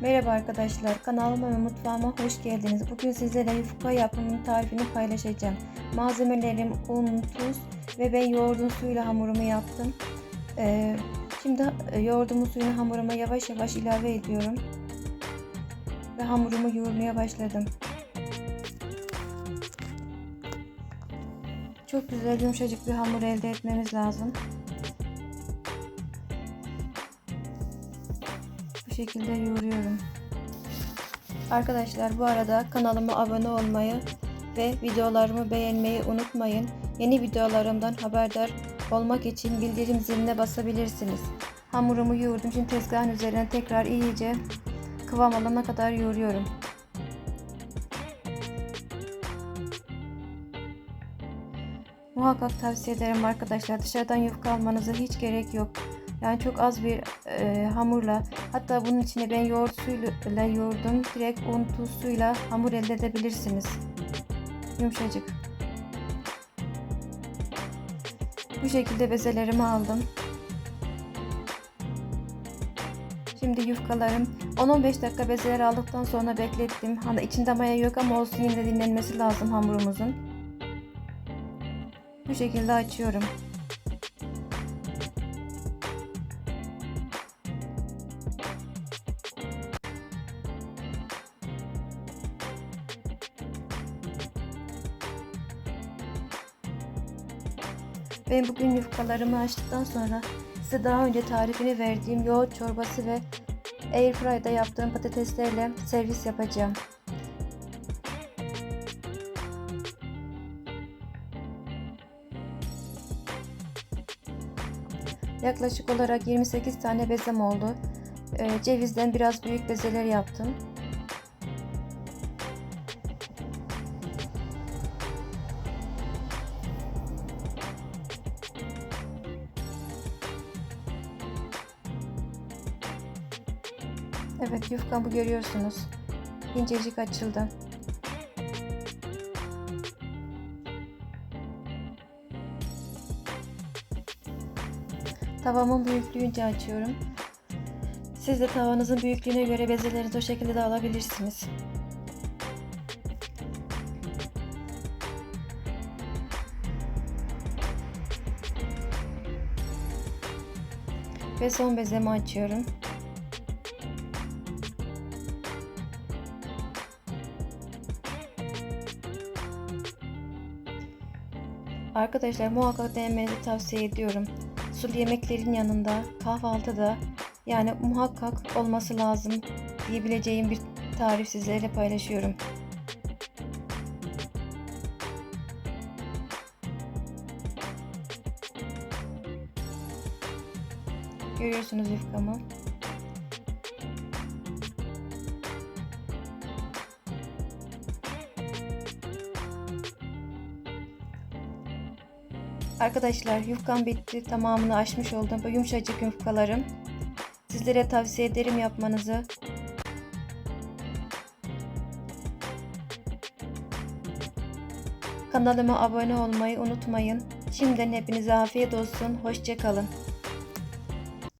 Merhaba arkadaşlar, kanalıma ve mutfağıma hoş geldiniz. Bugün sizlere yufka yapımının tarifini paylaşacağım. Malzemelerim un, tuz ve ben yoğurdun suyuyla hamurumu yaptım. Ee, şimdi e, yoğurdumu suyunu hamuruma yavaş yavaş ilave ediyorum. Ve hamurumu yoğurmaya başladım. Çok güzel yumuşacık bir hamur elde etmemiz lazım. Şekilde yoğuruyorum. Arkadaşlar bu arada kanalıma abone olmayı ve videolarımı beğenmeyi unutmayın. Yeni videolarımdan haberdar olmak için bildirim ziline basabilirsiniz. Hamurumu yoğurdum. Şimdi tezgahın üzerine tekrar iyice kıvam alana kadar yoğuruyorum. Muhakkak tavsiye ederim arkadaşlar. Dışarıdan yufka almanıza hiç gerek yok. Yani çok az bir e, hamurla hatta bunun içine ben yoğurt suyuyla yoğurdum. Direkt un tuz suyla hamur elde edebilirsiniz. Yumuşacık. Bu şekilde bezelerimi aldım. Şimdi yufkalarım 10-15 dakika bezeleri aldıktan sonra beklettim. Hani içinde maya yok ama olsun yine dinlenmesi lazım hamurumuzun. Bu şekilde açıyorum. Ben bugün yufkalarımı açtıktan sonra size daha önce tarifini verdiğim yoğurt çorbası ve Airfryer'da yaptığım patateslerle servis yapacağım. Yaklaşık olarak 28 tane bezem oldu. Ee, cevizden biraz büyük bezeler yaptım. Evet yufkamı görüyorsunuz. İncecik açıldı. Tavamın büyüklüğünce açıyorum. Siz de tavanızın büyüklüğüne göre bezelerinizi o şekilde de alabilirsiniz. Ve son bezemi açıyorum. Arkadaşlar muhakkak denemenizi tavsiye ediyorum. Sulu yemeklerin yanında kahvaltıda yani muhakkak olması lazım diyebileceğim bir tarif sizlerle paylaşıyorum. Görüyorsunuz yufkamı. Arkadaşlar yufkam bitti. Tamamını açmış oldum. Bu yumuşacık yufkalarım. Sizlere tavsiye ederim yapmanızı. Kanalıma abone olmayı unutmayın. Şimdiden hepinize afiyet olsun. Hoşçakalın.